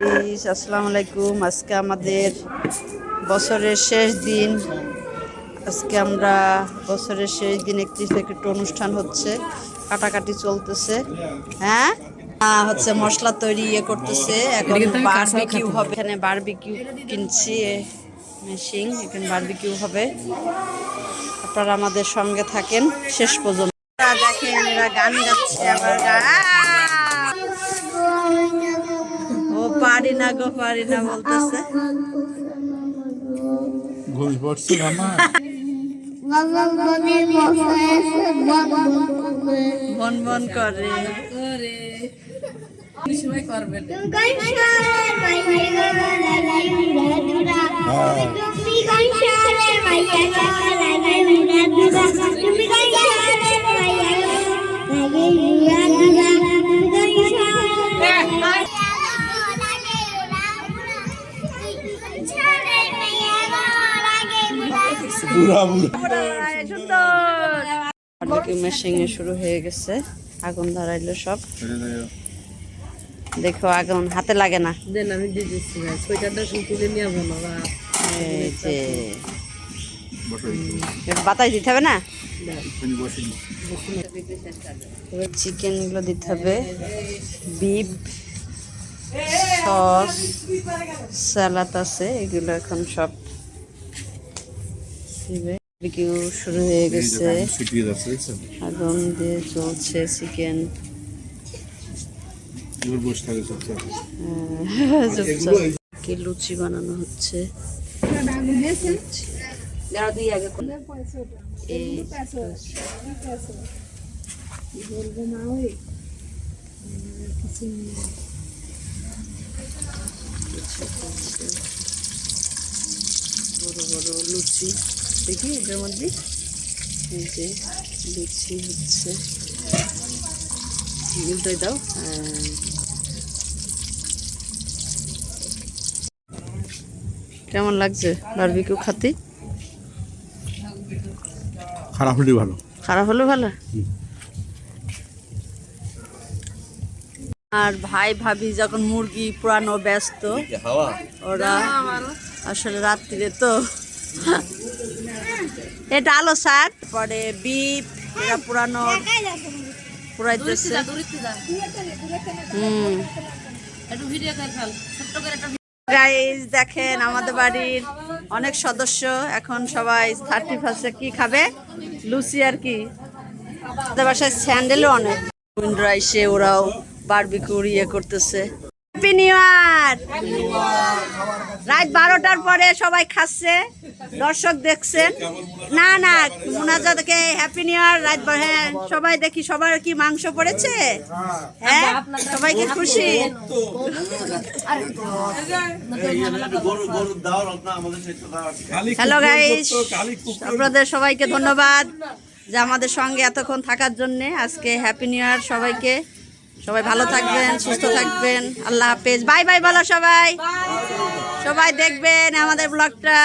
আসসালামু আলাইকুম আজকে আমাদের বছরের শেষ দিন। আজকে আমরা বছরের শেষ দিন একত্রিশ থেকে একটু অনুষ্ঠান হচ্ছে। কাটাকাটি চলতেছে। হ্যাঁ? হচ্ছে মশলা তৈরি ইয়ে করতেছে। এখন বারবিকিউ হবে। এখানে বারবিকিউ কিনছি মেশিন এখানে বারবিকিউ হবে। আপনারা আমাদের সঙ্গে থাকেন। শেষ পর্যন্ত। দেখেন এরা গান গাচ্ছে আবার গান পারি না গো পারি না বলতেছে। ঘুষ পড়ছে আমার মন মন করে। বুড়া বুড়া বারবিকিউ মেশিন শুরু হয়ে গেছে। আগুন ধরাইলো সব। দেখো আগুন হাতে লাগে না। দেন আমি দিয়ে দিচ্ছি ভাই। সোয়েটারটা তুলে নিয়ে যাব না এই যে। বাতাস দিতে হবে না? বসে এবার চিকেনগুলো দিতে হবে। বিফ সস স্যালাড আছে এগুলো এখন সব দিবে বারবিকিউ শুরু হয়ে গেছে। আগুন দিয়ে চলছে চিকেন। কি লুচি বানানো হচ্ছে? এই বড় বড় লুচি। দেখি এটার মধ্যে। এই যে লুচি হচ্ছে। উল্টাই দাও হ্যাঁ। কেমন লাগছে বারবিকিউ খাতে? খারাপ হলে ভালো। খারাপ হলো ভালো? আর ভাই ভাবি যখন মুরগি পুরানো ব্যস্ত ওরা আসলে রাত্রিরে তো এটা আলো শাক পরে বিপ এরা পুরানো পুরাইতেছে। হুম। গাইজ দেখেন আমাদের বাড়ির অনেক সদস্য এখন সবাই থার্টি ফার্স্টে কি খাবে? লুচি আর কি। আমাদের বাসায় স্যান্ডেলও অনেক। বন্ধুরা এসে ওরাও বারবিকিউর ইয়ে করতেছে। হ্যাপি নিউ ইয়ার রাত বারোটার পরে সবাই খাচ্ছে, দর্শক দেখছেন। না না, মোনাজাতকে হ্যাপি নিউ ইয়ার রাত হ্যাঁ সবাই দেখি, সবার কি মাংস পড়েছে? হ্যাঁ সবাইকে খুশি? হ্যালো গাইস আপনাদের সবাইকে ধন্যবাদ যে আমাদের সঙ্গে এতক্ষণ থাকার জন্য আজকে হ্যাপি নিউ ইয়ার সবাইকে। সবাই ভালো থাকবেন সুস্থ থাকবেন। আল্লাহ হাফেজ। বাই বাই বলো সবাই। সবাই দেখবেন আমাদের ব্লগটা।